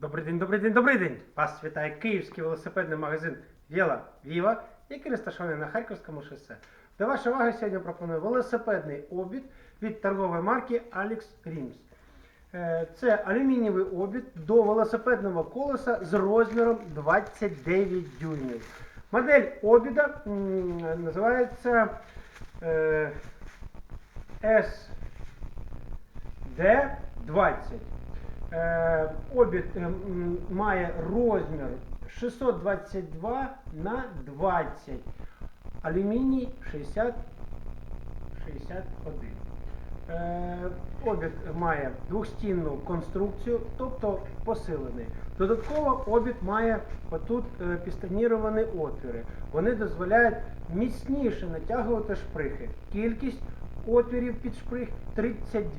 Добрий день, добрий день, добрий день! Вас вітає київський велосипедний магазин Віла Віва, який розташований на Харківському шосе. До вашої уваги сьогодні пропоную велосипедний обід від торгової марки Alex Rims. Е, Це алюмінієвий обід до велосипедного колеса з розміром 29 дюймів. Модель обіда називається е, SD20. Е, Обід е, має розмір 622 на 20. Алюміній 60 61. Е, Обід має двохстінну конструкцію, тобто посилений. Додатково обід має отут пістаніровані отвіри. Вони дозволяють міцніше натягувати шприхи. Кількість отвірів під шприх 32.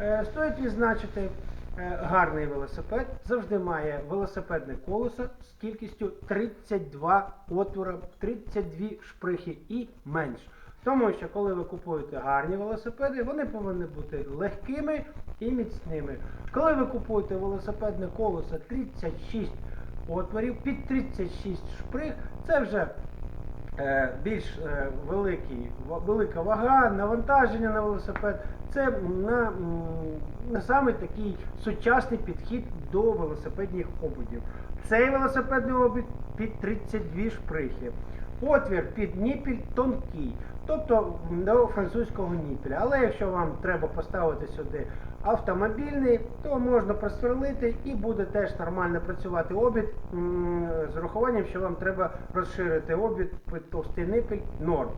Е, Стоїть відзначити, гарний велосипед завжди має велосипедне колесо з кількістю 32 отвора, 32 шприхи і менш. Тому що коли ви купуєте гарні велосипеди, вони повинні бути легкими і міцними. Коли ви купуєте велосипедне колесо 36 отворів, під 36 шприх, це вже е, більш е, великий, велика вага, навантаження на велосипед. Це на, на саме такий сучасний підхід до велосипедних обудів. Цей велосипедний обід під 32 шприхи. Отвір під ніпіль тонкий, тобто до французького ніпіля. Але якщо вам треба поставити сюди автомобільний, то можна просверлити і буде теж нормально працювати обід з урахуванням, що вам треба розширити обід під товстий нипіль норм.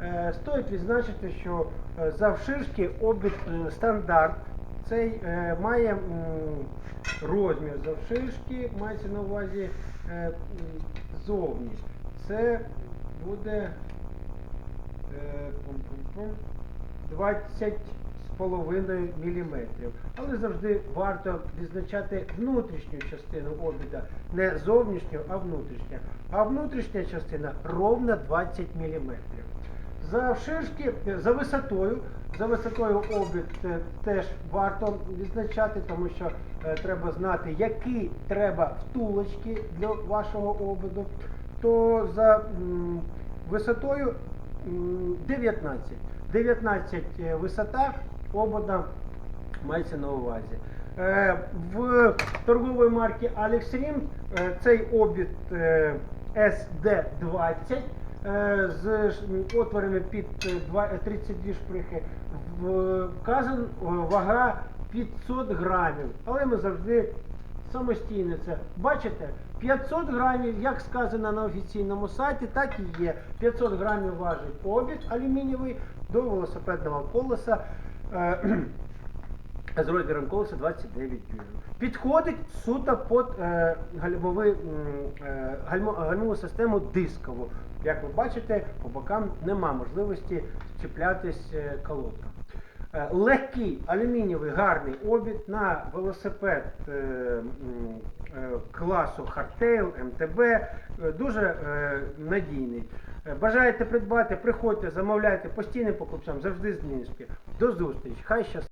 Е, Стоїть відзначити, що е, завширшки обід е, стандарт. Цей е, має м, розмір завширшки, мається на увазі е, зовні. Це буде е, пум-пум-пум, 20 з половиною міліметрів. Але завжди варто відзначати внутрішню частину обіда, не зовнішню, а внутрішню. А внутрішня частина ровно 20 міліметрів. За вширшки, за висотою, за висотою обід е, теж варто відзначати, тому що е, треба знати, які треба втулочки для вашого обіду. То за висотою 19. 19 е, висота обода мається на увазі. Е, В торгової марки Alex Rim е, цей обід е, SD20 е, з отворами під е, два- е, 32 шприхи вказан вага 500 грамів. Але ми завжди самостійно це бачите. 500 грамів, як сказано на офіційному сайті, так і є. 500 грамів важить обід алюмінієвий до велосипедного колеса. е, з розміром колеса 29 дюймів. Підходить суто під е, гальмовий, е, гальмо, гальмову систему дискову. Як ви бачите, по бокам нема можливості чіплятись е, колодкам. Е, Легкий алюмінієвий гарний обід на велосипед е, е, класу MTB, е, дуже надійний. Бажаєте придбати, приходьте, замовляйте постійним покупцям, завжди знижки. До зустрічі, хай щастить.